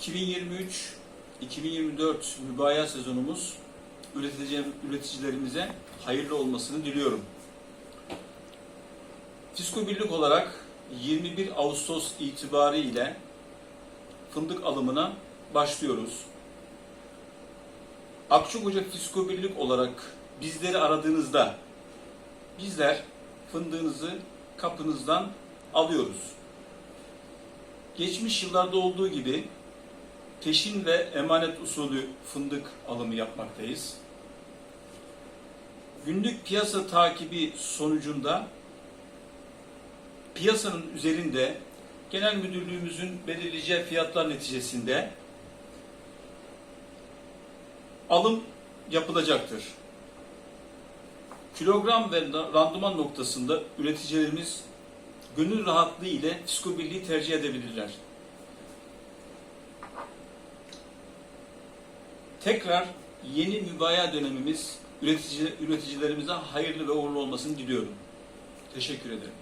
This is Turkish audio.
2023-2024 mübaya sezonumuz üretici, üreticilerimize hayırlı olmasını diliyorum. Fisko Birlik olarak 21 Ağustos itibariyle fındık alımına başlıyoruz. Akçakoca Fisko Birlik olarak bizleri aradığınızda bizler fındığınızı kapınızdan alıyoruz. Geçmiş yıllarda olduğu gibi peşin ve emanet usulü fındık alımı yapmaktayız. Günlük piyasa takibi sonucunda piyasanın üzerinde genel müdürlüğümüzün belirleyeceği fiyatlar neticesinde alım yapılacaktır. Kilogram ve randıman noktasında üreticilerimiz gönül rahatlığı ile fisko birliği tercih edebilirler. Tekrar yeni mübaya dönemimiz üretici, üreticilerimize hayırlı ve uğurlu olmasını diliyorum. Teşekkür ederim.